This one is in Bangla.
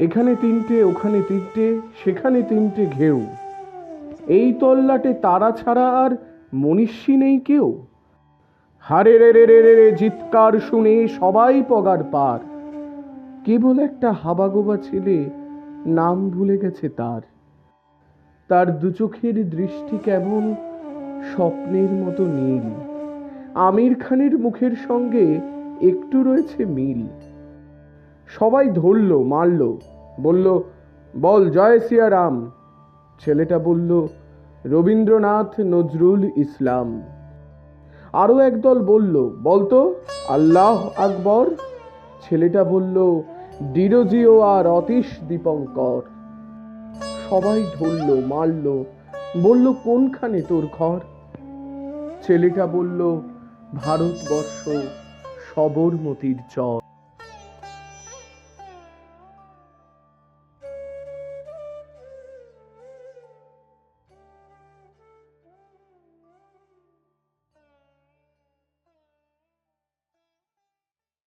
এখানে তিনটে, ওখানে তিনটে, সেখানে তিনটে ঘেউ। এই তল্লাটে তারা ছাড়া আর মনীষী নেই কেউ। হারে রে রে রে রে রে, চিৎকার শুনে সবাই পগার পার। কেবল একটা হাবাগোবা ছেলে নাম ভুলে গেছে তার। তার দু চোখের দৃষ্টি কেমন স্বপ্নের মতো নীল। আমির খানের মুখের সঙ্গে একটু রয়েছে মিল। সবাই ধরল, মারল বলল, বল জয় সিয়ারাম। ছেলেটা বলল, রবীন্দ্রনাথ নজরুল ইসলাম। আরও একদল বলল বলতো আল্লাহ আকবর। ছেলেটা বলল ডিরোজিও আর অতীশ দীপঙ্কর। সবাই ধরল, মারল, বলল, কোনখানে তোর ঘর? ছেলেটা বলল, ভারতবর্ষ সবরমতির চর।